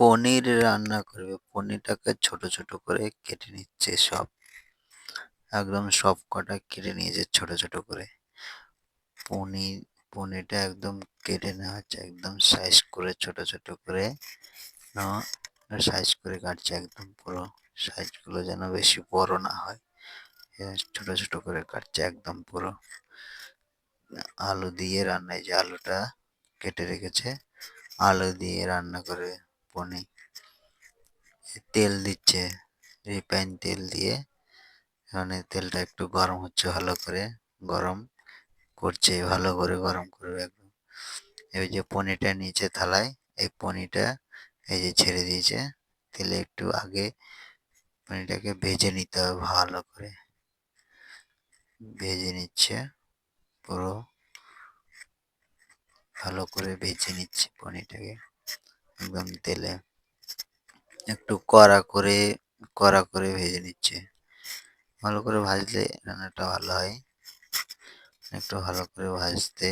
পনির রান্না করবে। পনিরটাকে ছোট ছোট করে কেটে নিচ্ছে সব। একদম সব কটা কেটে নিয়েছে ছোট ছোট করে। পনির, পনিরটা একদম কেটে নেওয়া হচ্ছে, একদম সাইজ করে ছোট ছোট করে। সাইজ করে কাটছে একদম পুরো। সাইজগুলো যেন বেশি বড় না হয়। ছোট ছোট করে কাটছে একদম পুরো। আলু দিয়ে রান্নায় যে আলুটা কেটে রেখেছে। আলু দিয়ে রান্না করে পনির তেল দিচ্ছে, রিফাইন তেল দিয়ে। এখানে তেলটা একটু গরম হচ্ছে ভালো করে, গরম করছে, ভালো করে গরম করবে একদম। এই যে পনিরটা নিচে থালায়, এই পনিরটা এই যে ছেড়ে দিয়েছে। তেলে একটু আগে পনিরটাকে ভেজে নিতে হবে ভালো করে। ভেজে নিচ্ছে, পুরো ভালো করে ভেজে নিচ্ছে পনিরটাকে। একদম তেলে একটু কড়া করে কড়া করে ভেজে নিচ্ছে। ভালো করে ভাজলে রান্নাটা ভালো হয়। একটু ভালো করে ভাজতে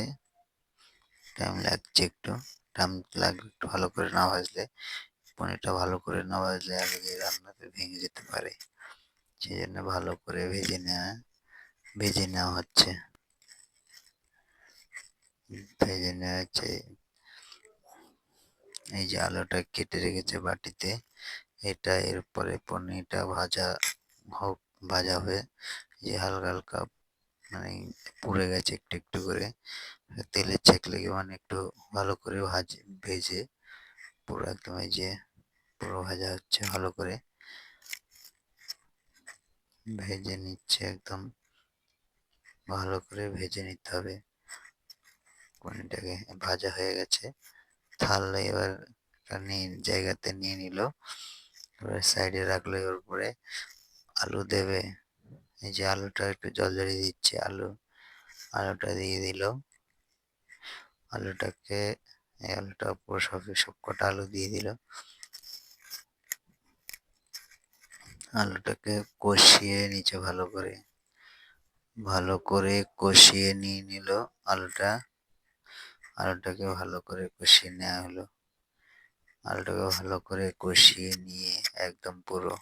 টাইম লাগছে একটু। টাইম লাগবে একটু ভালো করে না ভাজলে, পনিরটা ভালো করে না ভাজলে আগে রান্নাতে ভেঙে যেতে পারে। সেই জন্য ভালো করে ভেজে নেওয়া ভেজে নেওয়া হচ্ছে। ভেজে নেওয়া হচ্ছে। এই যে আলুটা কেটে রেখেছে বাটিতে, এটা এরপরে পনিরটা ভাজা হোক, ভাজা হয়ে যে হালকা হালকা মানে পুড়ে গেছে একটু একটু করে তেলে চেক লেগে মানে একটু ভালো করে ভাজ, ভেজে পুরো একদম এই যে পুরো ভাজা হচ্ছে ভালো করে ভেজে নিচ্ছে একদম, ভালো করে ভেজে নিতে হবে। পনিরটাকে ভাজা হয়ে গেছে। থাললে এবার জায়গাতে নিয়ে নিল। এবার সাইডে রাখল এবার পরে আলু দেবে। এই যে আলুটা একটু জল জড়িয়ে দিচ্ছে, আলু, আলুটা দিয়ে দিল। আলুটাকে, এই আলুটা পুরো সব সব কটা আলু দিয়ে দিল। আলুটাকে কষিয়ে নিচে ভালো করে ভালো করে কষিয়ে নিয়ে নিল আলুটা। আলুটাকে ভালো করে কষিয়ে নেওয়া হলো। আলুটাকে ভালো করে কষিয়ে নিয়ে একদম পুরো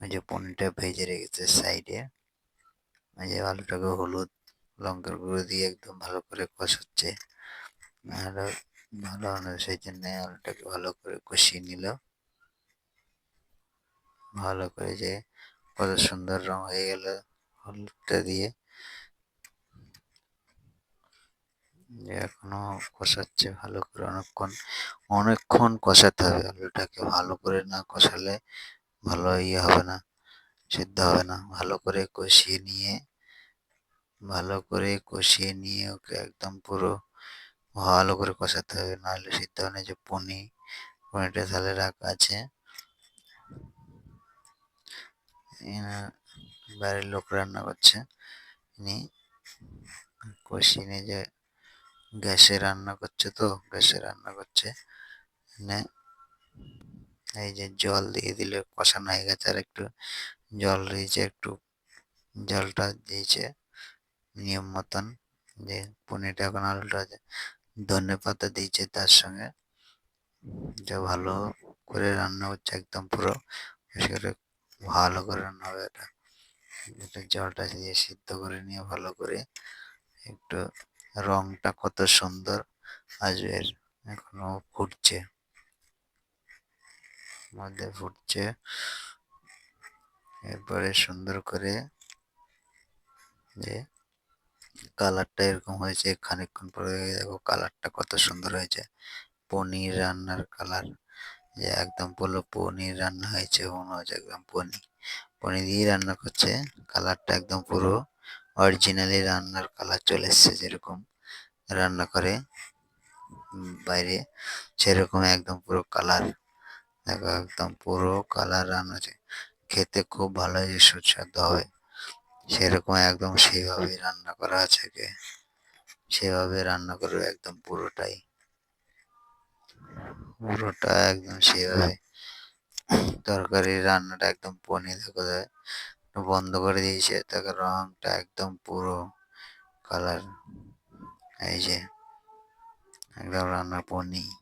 ওই যে পনিরটা ভেজে রেখেছে সাইডে ওই যে আলুটাকে হলুদ লঙ্কার গুঁড়ো দিয়ে একদম ভালো করে কষাচ্ছে। আর ভালো হলো, সেই জন্য আলুটাকে ভালো করে কষিয়ে নিল। ভালো করে যে কত সুন্দর রং হয়ে গেল হলুদটা দিয়ে। এখনও কষাচ্ছে ভালো করে অনেকক্ষণ অনেকক্ষণ কষাতে হবে। আলুটাকে ভালো করে না কষালে ভালো ইয়ে হবে না, সিদ্ধ হবে না। ভালো করে কষিয়ে নিয়ে, ভালো করে কষিয়ে নিয়ে ওকে একদম পুরো ভালো করে কষাতে হবে। নাহলে সিদ্ধ হবে না। যে পনির, পনিরটা তাহলে রাখা আছে। বাইরের লোক রান্না করছে। ইনি কষিয়ে নিয়ে যে গ্যাসে রান্না করছে তো, গ্যাসে রান্না করছে। মানে এই যে জল দিয়ে দিলে কষানো হয়ে গেছে আর একটু জল দিয়েছে একটু জলটা দিয়েছে নিয়ম মতন যে পনিরটা এখন আলুটা ধনে পাতা দিয়েছে তার সঙ্গে। যা ভালো করে রান্না হচ্ছে একদম পুরো করে ভালো করে রান্না হবে এটা। জলটা দিয়ে সিদ্ধ করে নিয়ে ভালো করে একটু রংটা কত সুন্দর। আজের এখনও ফুটছে। মধ্যে ফুটছে। এরপরে সুন্দর করে যে কালারটা এরকম হয়েছে, খানিকক্ষণ পরে দেখো কালারটা কত সুন্দর হয়েছে। পনির রান্নার কালার। যে একদম পুরো পনির রান্না হয়েছে, মনে হচ্ছে একদম পনির। পনির দিয়ে রান্না করছে, কালারটা একদম পুরো অরিজিনালি রান্নার কালার চলে এসছে যেরকম রান্না করে বাইরে, সেরকম একদম পুরো কালার দেখো একদম পুরো কালার রান্না খেতে খুব ভালো সুস্বাদু হবে। সেরকম একদম সেইভাবে রান্না করা আছে কে সেভাবে রান্না করবে একদম পুরোটাই। পুরোটা একদম সেভাবে। তরকারি রান্নাটা একদম পনির, দেখো বন্ধ করে দিয়েছে। তাকে রংটা একদম পুরো কালার এই যে একদম রান্না পনির